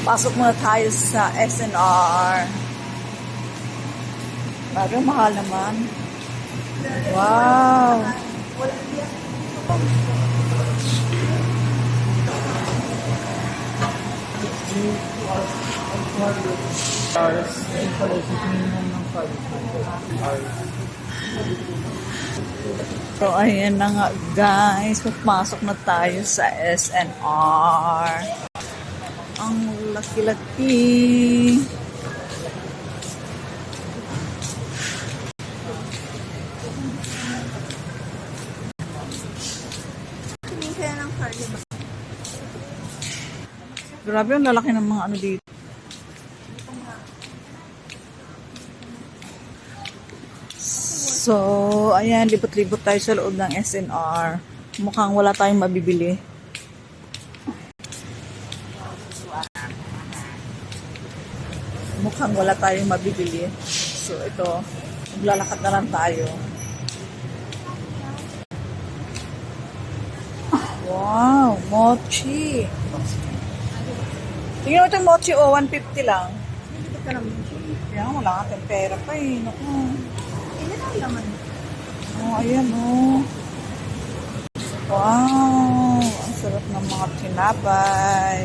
Pasok muna tayo sa SNR. Bagay mahal naman. Wow! Hours, installation minimum ng 500 So, ayan na nga guys. Papasok na tayo sa SNR. Ang laki-laki. Grabe ang lalaki ng mga ano dito. So, ayan, libot-libot tayo sa loob ng SNR. Mukhang wala tayong mabibili. Mukhang wala tayong mabibili. So, ito, maglalakad na lang tayo. Wow, mochi. Tingnan mo itong mochi, oh, 150 lang. Kaya wala ka pera pa eh. Naku. Oh, ayan oh. Wow! Ang sarap ng mga tinapay.